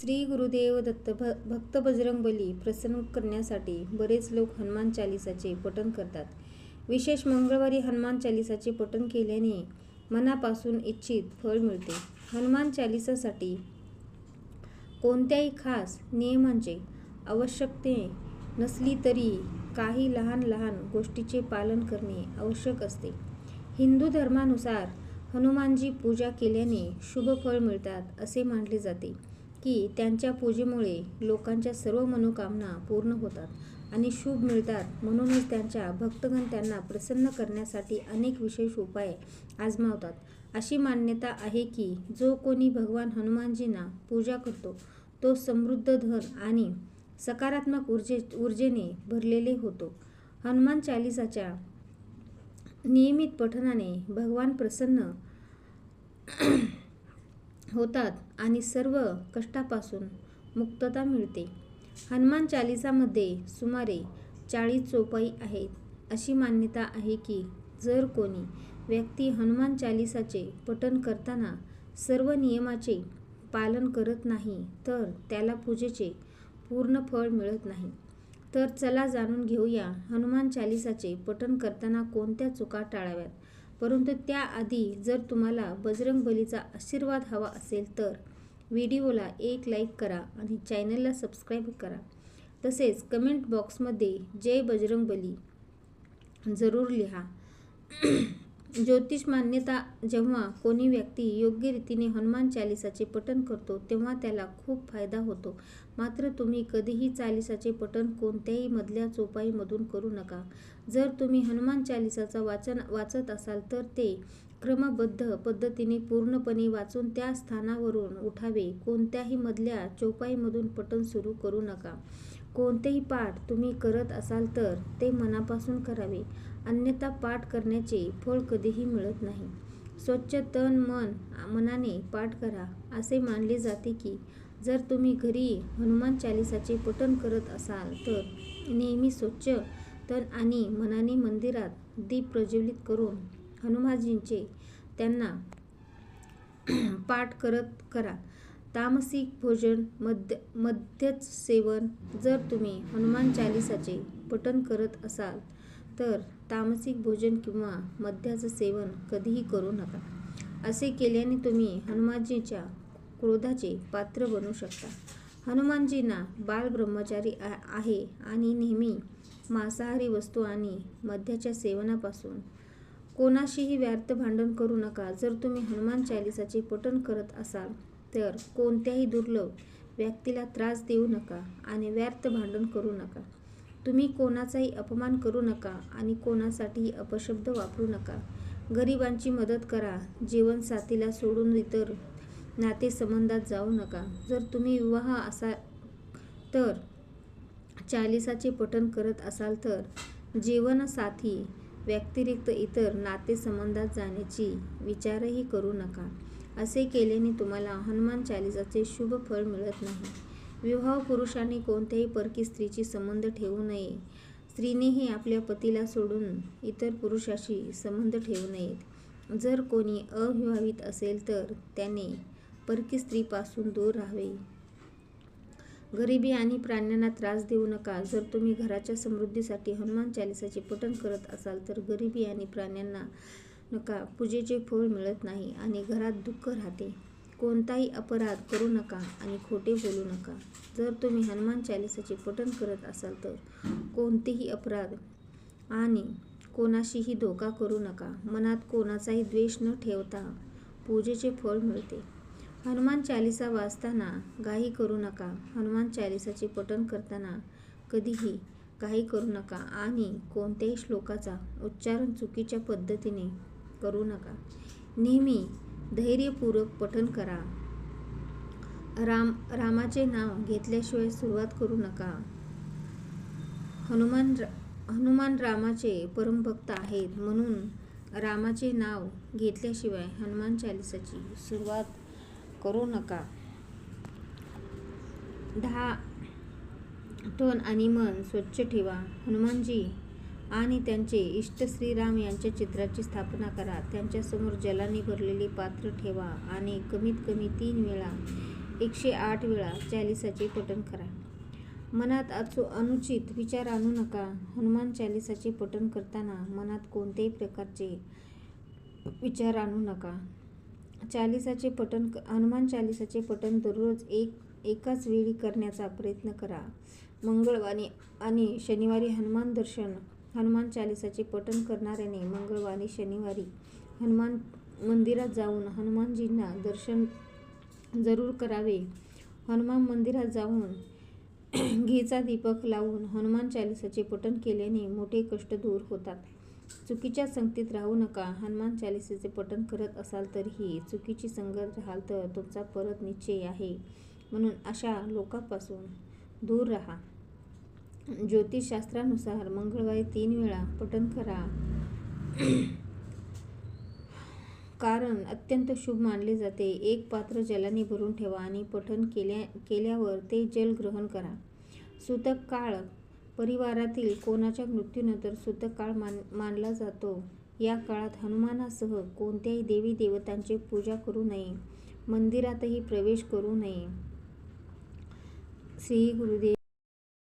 श्री गुरुदेव दत्त भ भक्त बजरंगबली प्रसन्न करण्यासाठी बरेच लोक हनुमान चालिसाचे पठण करतात. विशेष मंगळवारी हनुमान चालिसाचे पठण केल्याने मनापासून इच्छित फळ मिळते. हनुमान चालिसासाठी कोणत्याही खास नियमांचे म्हणजे आवश्यकते नसली तरी काही लहान लहान गोष्टीचे पालन करणे आवश्यक असते. हिंदू धर्मानुसार हनुमानजी पूजा केल्याने शुभ फळ मिळतात असे मानले जाते. की त्यांच्या पूजेमुळे लोकांच्या सर्व मनोकामना पूर्ण होतात आणि शुभ मिळतात. म्हणूनच त्यांच्या भक्तगण त्यांना प्रसन्न करण्यासाठी अनेक विशेष उपाय आजमावतात. अशी मान्यता आहे की जो कोणी भगवान हनुमानजींना पूजा करतो तो समृद्ध धन आणि सकारात्मक ऊर्जे ऊर्जेने भरलेले होतो. हनुमान चालिसाच्या नियमित पठणाने भगवान प्रसन्न होतात आणि सर्व कष्टापासून मुक्तता मिळते. हनुमान चालिसामध्ये सुमारे चाळीस चौपाई आहेत. अशी मान्यता आहे की जर कोणी व्यक्ती हनुमान चालिसाचे पठण करताना सर्व नियमाचे पालन करत नाही तर त्याला पूजेचे पूर्ण फळ मिळत नाही. तर चला जाणून घेऊया हनुमान चालिसाचे पठण करताना कोणत्या चुका टाळाव्यात. परंतु त्याआधी जर तुम्हाला बजरंग बलीचा आशीर्वाद हवा असेल तर व्हिडिओला एक लाईक करा आणि चॅनलला सबस्क्राईब करा. तसेच कमेंट बॉक्समध्ये जय बजरंग बली जरूर लिहा. ज्योतिष मान्यता जेव्हा कोणी व्यक्ती योग्य रीतीने हनुमान चालिसाचे पठण करतो तेव्हा त्याला खूप फायदा होतो. मात्र तुम्ही कधीही चालिसाचे पठण कोणत्याही मधल्या चोपाईमधून करू नका. जर तुम्ही हनुमान चालिसाचा वाचन वाचत असाल तर ते क्रमबद्ध पद्धतीने पूर्णपणे वाचून त्या स्थानावरून उठावे. कोणत्याही मधल्या चौपाईमधून पठण सुरू करू नका. कोणतेही पाठ तुम्ही करत असाल तर ते मनापासून करावे. अन्यथा पाठ करण्याचे फळ कधीही मिळत नाही. स्वच्छ तन मन मनाने पाठ करा. असे मानले जाते की जर तुम्ही घरी हनुमान चालिसाचे पठण करत असाल तर नेहमी स्वच्छ तन आणि मनाने मंदिरात दीप प्रज्वलित करून हनुमानजींचे त्यांना पाठ करत करा. तामसिक भोजन मध्य मध्यच सेवन जर तुम्ही हनुमान चालिसाचे पठण करत असाल तर तामसिक भोजन किंवा मद्याचं सेवन कधीही करू नका. असे केल्याने तुम्ही हनुमानजीच्या क्रोधाचे पात्र बनू शकता. हनुमानजींना बाल ब्रह्मचारी आहे आणि नेहमी मांसाहारी वस्तू आणि मद्याच्या सेवनापासून कोणाशीही व्यर्थ भांडण करू नका. जर तुम्ही हनुमान चालिसाचे पठण करत असाल तर कोणत्याही दुर्लभ व्यक्तीला त्रास देऊ नका आणि व्यर्थ भांडण करू नका. तुम्ही कोणाचाही अपमान करू नका आणि कोणासाठीही अपशब्द वापरू नका. गरिबांची मदत करा. जीवनसाथीला सोडून इतर नातेसंबंधात जाऊ नका. जर तुम्ही विवाह असाल तर चालिसाचे पठण करत असाल तर जीवनसाथी व्यतिरिक्त इतर नातेसंबंधात जाण्याची विचारही करू नका. असे केल्याने तुम्हाला हनुमान चालिसाचे शुभ फळ मिळत नाही. विवाह पुरुषांनी कोणत्याही परकी स्त्रीची संबंध ठेवू नये. स्त्रीनेही आपल्या पतीला सोडून इतर पुरुषाशी संबंध ठेवू नयेत. जर कोणी अविवाहित असेल तर त्याने परकी स्त्रीपासून दूर राहावे. गरिबी आणि प्राण्यांना त्रास देऊ नका. जर तुम्ही घराच्या समृद्धीसाठी हनुमान चालिसाचे पठण करत असाल तर गरिबी आणि प्राण्यांना नका. पूजेचे फळ मिळत नाही आणि घरात दुःख राहते. कोणताही अपराध करू नका आणि खोटे बोलू नका. जर तुम्ही हनुमान चालिसाचे पठण करत असाल तर कोणतेही अपराध आणि कोणाशीही धोका करू नका. मनात कोणाचाही द्वेष न ठेवता पूजेचे फळ मिळते. हनुमान चालिसा वाचताना घाई करू नका. हनुमान चालिसाचे पठण करताना कधीही घाई करू नका आणि कोणत्याही श्लोकाचा उच्चारण चुकीच्या पद्धतीने करू नका. नेहमी धैर्यपूर्वक पठण करा. राम रामाचे नाव घेतल्याशिवाय सुरुवात करू नका. हनुमान हनुमान रामाचे परमभक्त आहेत म्हणून रामाचे नाव घेतल्याशिवाय हनुमान चालिसाची सुरुवात करू नका. दहा टन आणि मन स्वच्छ ठेवा. हनुमानजी आणि त्यांचे इष्ट श्रीराम यांच्या चित्राची स्थापना करा. त्यांच्यासमोर जलाने भरलेले पात्र ठेवा आणि कमीत कमी तीन वेळा एकशे आठ वेळा चालिसाचे पठण करा. मनात अचू अनुचित विचार आणू नका. हनुमान चालिसाचे पठण करताना मनात कोणत्याही प्रकारचे विचार आणू नका. चालिसाचे पठण हनुमान चालिसाचे पठण दररोज एक एकाच वेळी करण्याचा प्रयत्न करा. मंगळवारी आणि शनिवारी हनुमान दर्शन हनुमान चालिसाचे पठण करणाऱ्याने मंगळवारी शनिवारी हनुमान मंदिरात जाऊन हनुमानजींना दर्शन जरूर करावे. हनुमान मंदिरात जाऊन घीचा दीपक लावून हनुमान चालिसाचे पठण केल्याने मोठे कष्ट दूर होतात. चुकीच्या संगतीत राहू नका. हनुमान चालिसेचे पठण करत असाल तरीही चुकीची संगत राहाल तर तुमचा परत निश्चय आहे. म्हणून अशा लोकांपासून दूर राहा. ज्योतिषशास्त्रानुसार मंगळवारी तीन वेळा पठण करा. कारण अत्यंत शुभ मानले जाते. एक पात्र जलाने भरून ठेवा आणि पठण केल्या केल्यावर ते जल ग्रहण करा. सूतक काळ. परिवारातील कोणाच्या मृत्यूनंतर सूतक काळ मान मानला जातो. या काळात हनुमानासह कोणत्याही देवी देवतांची पूजा करू नये. मंदिरातही प्रवेश करू नये. श्री गुरुदेव